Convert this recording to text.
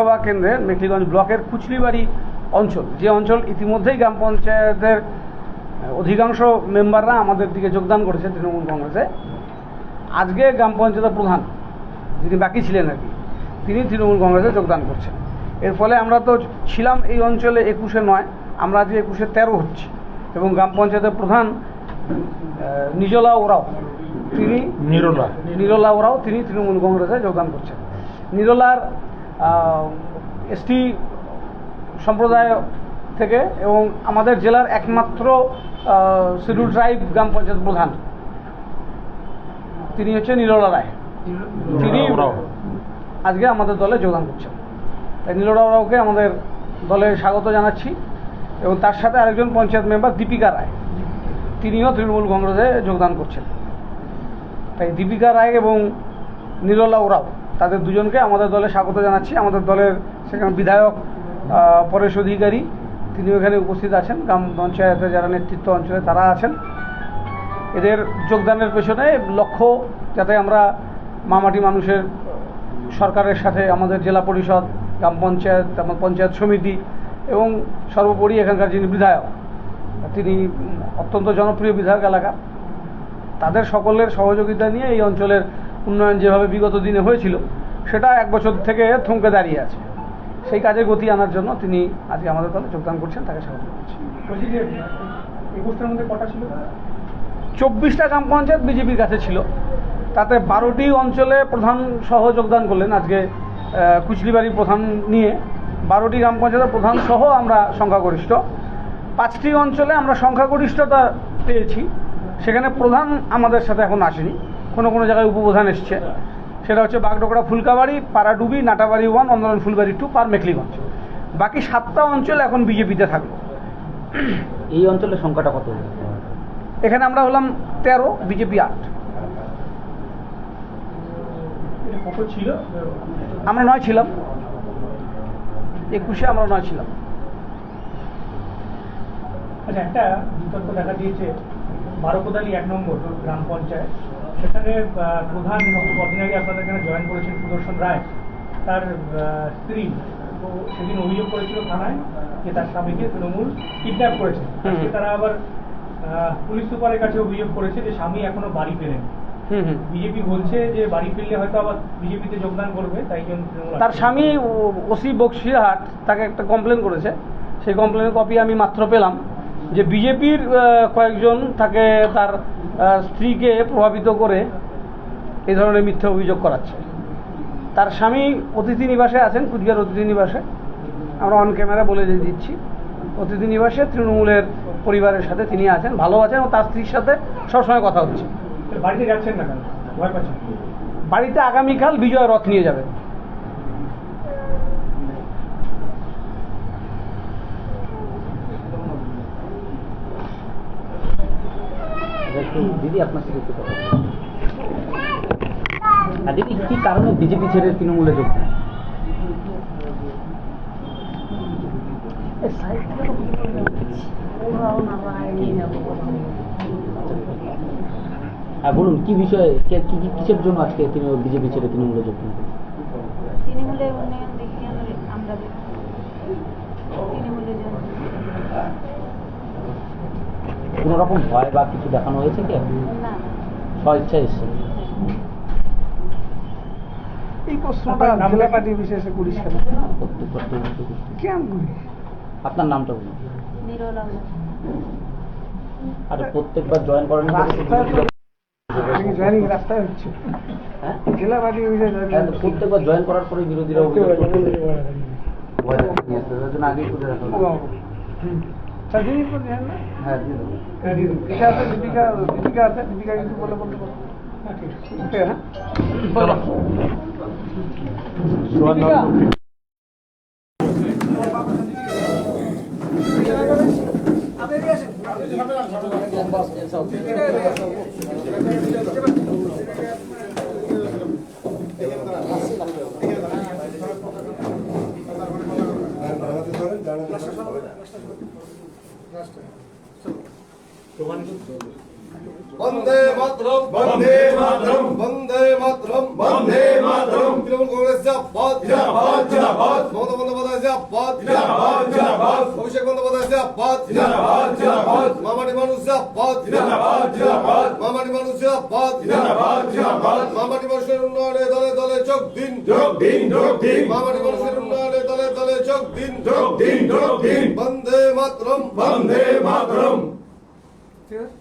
বিধানসভা কেন্দ্রের মেখলিগঞ্জ ব্লকের কুচলিবাড়ি অঞ্চল যে অঞ্চল ইতিমধ্যেই গ্রাম পঞ্চায়েতের অধিকাংশ মেম্বাররা আমাদের দিকে যোগদান করেছে তৃণমূল কংগ্রেসে। আজকে গ্রাম পঞ্চায়েতের প্রধান যিনি বাকি ছিলেন আর কি তিনি তৃণমূল কংগ্রেসে যোগদান করছেন। এর ফলে আমরা তো ছিলাম এই অঞ্চলে একুশে নয় আমরা আজকে একুশে তেরো হচ্ছি। এবং গ্রাম পঞ্চায়েতের প্রধান নিজলা ওরাও তিনি নিরলা। নিরলা ওরাও তিনি তৃণমূল কংগ্রেসে যোগদান করছেন। নিরলার এসটি সম্প্রদায় থেকে এবং আমাদের জেলার একমাত্র শিডিউল ট্রাইব গ্রাম পঞ্চায়েত প্রধান। তিনি হচ্ছে নিরলা রায়। তিনি। আজকে আমাদের দলে যোগদান করছেন। তাই নীলরা রাওকে আমাদের দলে স্বাগত জানাচ্ছি এবং তার সাথে আরেকজন পঞ্চায়েত মেম্বার দীপিকা রায়। তিনিও তৃণমূল কংগ্রেসে যোগদান করছেন। তাই দীপিকা রায় এবং নীললা ওরাও তাদের দুজনকে আমাদের দলে স্বাগত জানাচ্ছি। আমাদের দলের সেখানে বিধায়ক পরেশ অধিকারী তিনি এখানে উপস্থিত আছেন। গ্রাম পঞ্চায়েতের যারা নেতৃত্ব অঞ্চলে তারা আছেন। এদের যোগদানের পেছনে লক্ষ্য যাতে আমরা মামাটি মানুষের সরকারের সাথে আমাদের জেলা পরিষদ, গ্রাম পঞ্চায়েত আমার পঞ্চায়েত সমিতি এবং সর্বোপরি এখানকার যিনি বিধায়ক, তিনি অত্যন্ত জনপ্রিয় বিধায়ক এলাকা তাদের সকলের সহযোগিতা নিয়ে এই অঞ্চলের উন্নয়ন যেভাবে বিগত দিনে হয়েছিল সেটা এক বছর থেকে থমকে দাঁড়িয়ে আছে। সেই কাজে গতি আনার জন্য তিনি আজকে আমাদের দলে যোগদান করছেন তাকে স্বাগত করছি চব্বিশটা গ্রাম পঞ্চায়েত বিজেপির কাছে ছিল। তাতে বারোটি অঞ্চলে প্রধান সহ যোগদান করলেন আজকে কুচলিবাড়ি প্রধান নিয়ে। বারোটি গ্রাম পঞ্চায়েতের প্রধান সহ আমরা সংখ্যাগরিষ্ঠ। পাঁচটি অঞ্চলে আমরা সংখ্যাগরিষ্ঠতা পেয়েছি। সেখানে প্রধান আমাদের সাথে এখন আসেনি। কোনো কোনো জায়গায় উপপ্রধান এসছে। সেটা হচ্ছে বাগডোকরা ফুলকাবাড়ি পাড়াডুবি নাটাবাড়ি ওয়ান অন্দরন ফুলবাড়ি টু পার মেখলিগঞ্জ বাকি সাতটা অঞ্চল এখন বিজেপিতে থাকল। এই অঞ্চলের সংখ্যাটা কত? এখানে আমরা হলাম তেরো বিজেপি আট। ছিল? আমরা নয় ছিলাম। একুশে আমরা নয় ছিলাম। আচ্ছা একটা বিতর্ক দেখা দিয়েছে। বারোকোদালি এক নম্বর গ্রাম পঞ্চায়েত। সেখানে প্রধান অর্ডিনারি আপনাদের এখানে জয়েন করেছেন সুদর্শন রায়। তার স্ত্রী তো সেদিন অভিযোগ করেছিল থানায় যে তার স্বামীকে তৃণমূল কিডন্যাপ করেছে। তারা আবার পুলিশ সুপারের কাছে অভিযোগ করেছে যে স্বামী এখনও বাড়ি হুম বিজেপি বলছে যে বাড়ি ফিরলে হয়তো আবার বিজেপিতে যোগদান করবে তাই জন্য তার স্বামী ওসি বক্সিরহাট তাকে একটা কমপ্লেন করেছে। সেই কমপ্লেনের কপি আমি মাত্র পেলাম। যে বিজেপির কয়েকজন তাকে তার স্ত্রীকে প্রভাবিত করে এই ধরনের মিথ্যা অভিযোগ করাচ্ছে। তার স্বামী অতিথি নিবাসে আছেন কুচবিহার অতিথি নিবাসে। আমরা অন ক্যামেরা বলে দিচ্ছি। অতিথি নিবাসে তৃণমূলের পরিবারের সাথে তিনি আছেন ভালো আছেন এবং তার স্ত্রীর সাথে সবসময় কথা হচ্ছে। বাড়িতে যাচ্ছেন না কেন? বাড়িতে আগামীকাল বিজয় রথ নিয়ে যাবেন। দিদি আপনার সাথে একটু কথা দিদি, কি কারণে বিজেপি ছেড়ে তৃণমূলে যোগ দেন? বলুন, কি বিষয়ে কিসের জন্য আজকে তিনি বিজেপি ছেড়ে তৃণমূলে যোগ দেন। কোনো রকম ভয় বা কিছু দেখানো হয়েছে কি? না। এসছে। এই প্রশ্নটা আপনার নাম জেলা কি? পার্টি বিশেষে করিস কেন? প্রত্যেক প্রত্যেক কেন করি আপনার নামটা বলুন। নিরলা প্রত্যেকবার জয়েন করেন জয়নিং রাস্তায় হচ্ছে। হ্যাঁ? জেলা পার্টি প্রত্যেকবার জয়েন করার পরে। বিরোধীরা রাখা হ্যাঁ দীপিকা হ্যাঁ, আছে দীপিকা দীপিকা আছে দীপিকা কিন্তু বলে বলতে পারো হ্যাঁ? Gracias. वंदे मातरम वंदे मातरम वंदे मातरम वंदे मातरम। तृणमूल कांग्रेस जिंदाबाद जिंदाबाद जिंदाबाद। ममता बंदोपाध्याय जिंदाबाद जिंदाबाद जिंदाबाद। अभिषेक बंदोपाध्याय जिंदाबाद जिंदाबाद जिंदाबाद। मामाटी मानुष जिंदाबाद जिंदाबाद जिंदाबाद। मामाटी मानुष जिंदाबाद जिंदाबाद जिंदाबाद। मामाटी মানুষের উন্নয়নে দলে দলে যোগ দিন যোগ দিন যোগ দিন মামাটি মানুষের উন্নয়নে দলে দলে যোগ দিন যোগ দিন যোগ দিন বন্দে মাতরম বন্দে মাতরম। ঠিক আছে